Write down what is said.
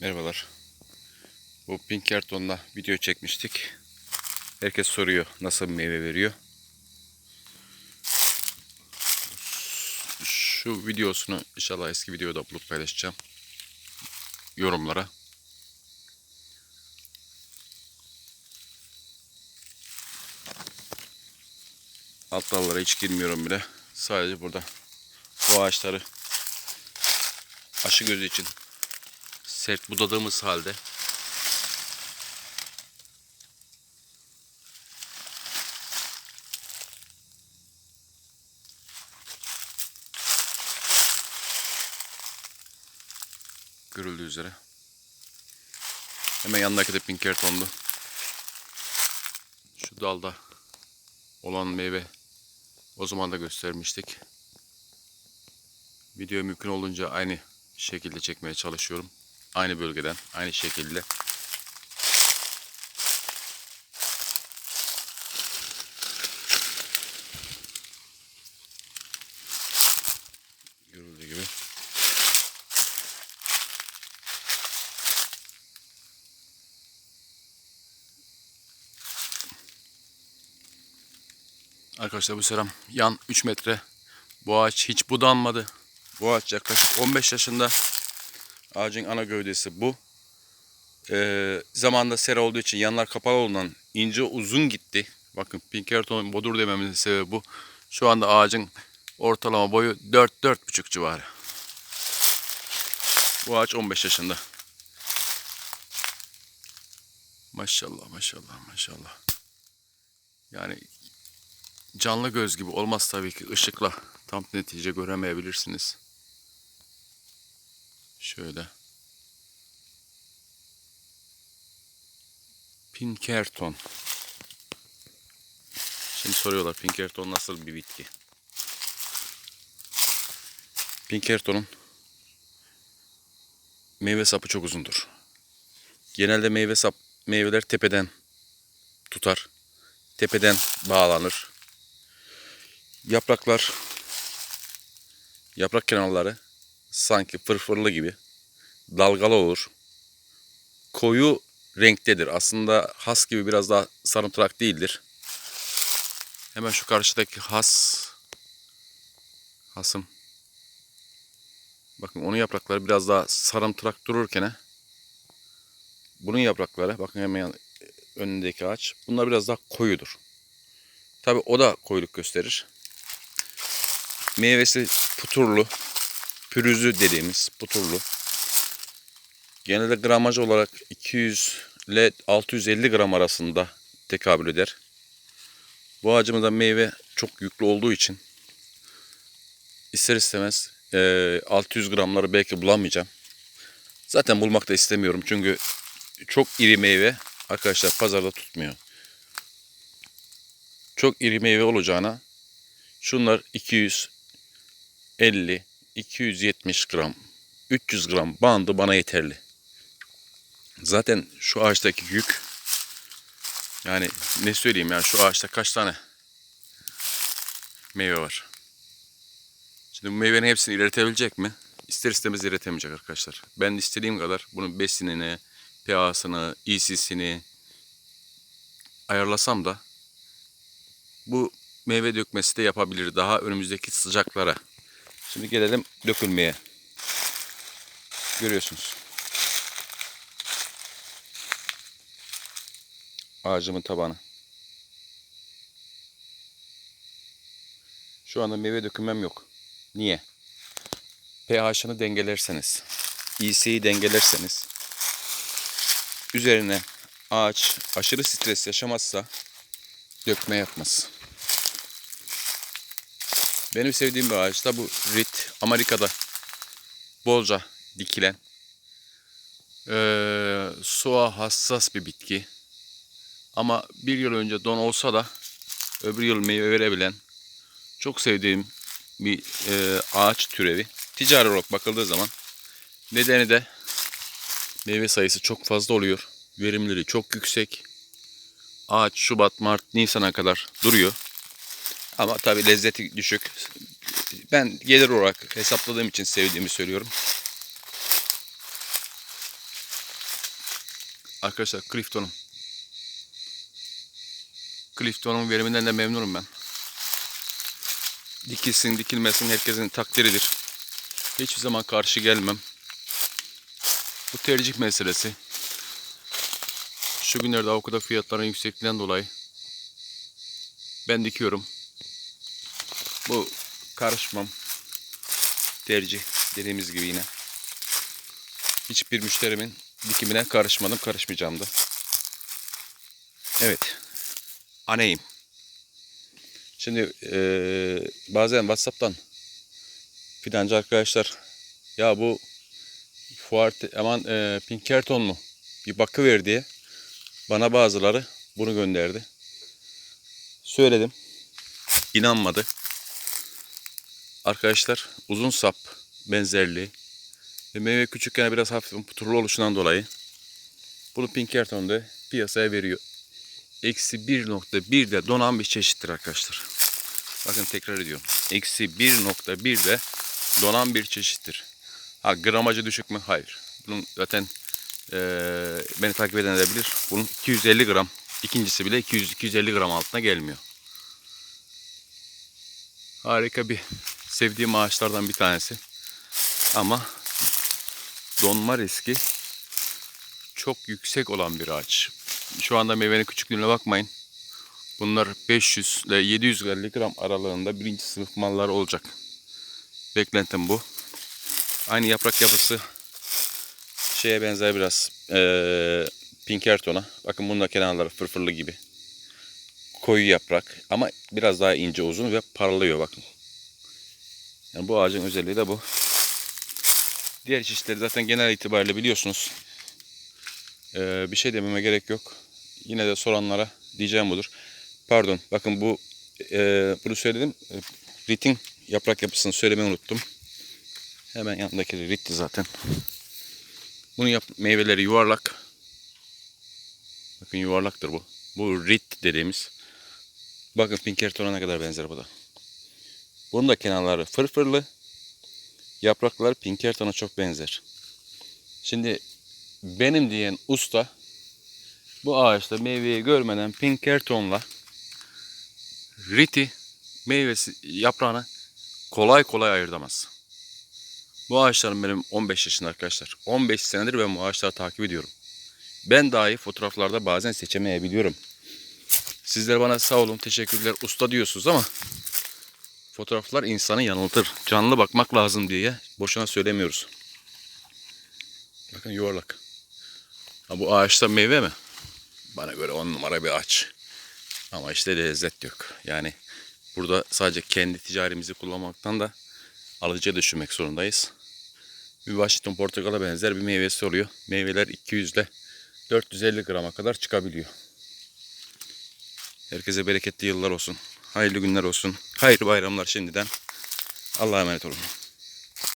Merhabalar. Bu Pinkerton'la video çekmiştik. Herkes soruyor nasıl bir meyve veriyor. Şu videosunu inşallah eski videoda bulup paylaşacağım. Yorumlara. Alt dallara hiç girmiyorum bile. Sadece burada bu ağaçları aşı gözü için sert budadığımız halde görüldüğü üzere hemen yanındaki de Pinkerton'du. Şu dalda olan meyve o zaman da göstermiştik. Video mümkün olunca aynı şekilde çekmeye çalışıyorum. Aynı bölgeden, aynı şekilde. Görüldüğü gibi. Arkadaşlar bu seram yan 3 metre. Bu ağaç hiç budanmadı. Bu ağaç yaklaşık 15 yaşında. Ağacın ana gövdesi bu. Ee, zamanda sera olduğu için yanlar kapalı olan ince uzun gitti. Bakın Pinkerton bodur dememizin sebebi bu. Şu anda ağacın ortalama boyu 4-4,5 civarı. Bu ağaç 15 yaşında. Maşallah maşallah maşallah. Yani canlı göz gibi olmaz tabii ki ışıkla tam netice göremeyebilirsiniz. Şöyle. Pinkerton. Şimdi soruyorlar Pinkerton nasıl bir bitki? Pinkerton'un meyve sapı çok uzundur. Genelde meyve sap meyveler tepeden tutar. Tepeden bağlanır. Yapraklar yaprak kenarları sanki fırfırlı gibi dalgalı olur. Koyu renktedir. Aslında has gibi biraz daha sarımtırak değildir. Hemen şu karşıdaki has hasım. Bakın onun yaprakları biraz daha sarımtırak dururken bunun yaprakları bakın hemen önündeki ağaç. Bunlar biraz daha koyudur. Tabi o da koyuluk gösterir. Meyvesi puturlu, pürüzlü dediğimiz puturlu. Genelde gramaj olarak 200 ile 650 gram arasında tekabül eder. Bu ağacımızda meyve çok yüklü olduğu için ister istemez eee, 600 gramları belki bulamayacağım. Zaten bulmak da istemiyorum çünkü çok iri meyve arkadaşlar pazarda tutmuyor. Çok iri meyve olacağına şunlar 250, 270 gram, 300 gram bandı bana yeterli. Zaten şu ağaçtaki yük yani ne söyleyeyim ya şu ağaçta kaç tane meyve var. Şimdi bu meyvenin hepsini iletebilecek mi? İster istemez iletemeyecek arkadaşlar. Ben istediğim kadar bunun besinini, pH'sını, EC'sini ayarlasam da bu meyve dökmesi de yapabilir daha önümüzdeki sıcaklara. Şimdi gelelim dökülmeye. Görüyorsunuz. Ağacımın tabanı. Şu anda meyve dökülmem yok. Niye? pH'ını dengelerseniz, EC'yi dengelerseniz, üzerine ağaç aşırı stres yaşamazsa dökme yapmaz. Benim sevdiğim bir ağaç da bu rit. Amerika'da bolca dikilen eee suya hassas bir bitki. Ama bir yıl önce don olsa da öbür yıl meyve verebilen çok sevdiğim bir eee, ağaç türevi. Ticari olarak bakıldığı zaman nedeni de meyve sayısı çok fazla oluyor. Verimliliği çok yüksek. Ağaç Şubat, Mart, Nisan'a kadar duruyor. Ama tabii lezzeti düşük. Ben gelir olarak hesapladığım için sevdiğimi söylüyorum. Arkadaşlar Clifton'um. Clifton'un veriminden de memnunum ben. Dikilsin dikilmesin herkesin takdiridir. Hiçbir zaman karşı gelmem. Bu tercih meselesi. Şu günlerde avokado fiyatlarının yüksekliğinden dolayı ben dikiyorum. Bu karışmam. Tercih dediğimiz gibi yine. Hiçbir müşterimin dikimine karışmadım, karışmayacağım da. Evet. Aneyim. Şimdi eee, bazen WhatsApp'tan fidancı arkadaşlar ya bu fuar aman eee Pinkerton mu bir bakıver diye bana bazıları bunu gönderdi. Söyledim. İnanmadı. Arkadaşlar uzun sap benzerliği ve meyve küçükken biraz hafif puturlu oluşundan dolayı bunu Pinkerton'da piyasaya veriyor. Eksi 1.1'de donan bir çeşittir arkadaşlar. Bakın tekrar ediyorum. Eksi 1.1'de donan bir çeşittir. Ha gramajı düşük mü? Hayır. Bunun zaten eee, beni takip eden de bilir. Bunun 250 gram. İkincisi bile 200-250 gram altına gelmiyor. Harika bir sevdiğim ağaçlardan bir tanesi. Ama donma riski çok yüksek olan bir ağaç. Şu anda meyvenin küçüklüğüne bakmayın. Bunlar 500 ile 750 gram aralığında birinci sınıf mallar olacak. Beklentim bu. Aynı yaprak yapısı şeye benzer biraz. Ee, Pinkerton'a. Bakın bunun da kenarları fırfırlı gibi. Koyu yaprak ama biraz daha ince uzun ve parlıyor bakın. Yani bu ağacın özelliği de bu. Diğer çeşitleri zaten genel itibariyle biliyorsunuz. Ee, bir şey dememe gerek yok. Yine de soranlara diyeceğim budur. Pardon bakın bu e, bunu söyledim. E, Ritin yaprak yapısını söylemeyi unuttum. Hemen yanındaki ritti zaten. Bunun yap meyveleri yuvarlak. Bakın yuvarlaktır bu. Bu rit dediğimiz. Bakın Pinkerton'a ne kadar benzer bu da. Bunun da kenarları fırfırlı. Yaprakları Pinkerton'a çok benzer. Şimdi benim diyen usta bu ağaçta meyveyi görmeden Pinkerton'la Riti meyvesi yaprağını kolay kolay ayırtamaz. Bu ağaçlarım benim 15 yaşında arkadaşlar. 15 senedir ben bu ağaçları takip ediyorum. Ben dahi fotoğraflarda bazen seçemeyebiliyorum. Sizler bana sağ olun teşekkürler usta diyorsunuz ama fotoğraflar insanı yanıltır. Canlı bakmak lazım diye boşuna söylemiyoruz. Bakın yuvarlak. Ha, bu ağaçta meyve mi? Bana göre on numara bir ağaç. Ama işte lezzet yok. Yani burada sadece kendi ticarimizi kullanmaktan da alıcıya düşünmek zorundayız. Bir Washington portakala benzer bir meyvesi oluyor. Meyveler 200 ile 450 grama kadar çıkabiliyor. Herkese bereketli yıllar olsun. Hayırlı günler olsun. Hayırlı bayramlar şimdiden. Allah'a emanet olun.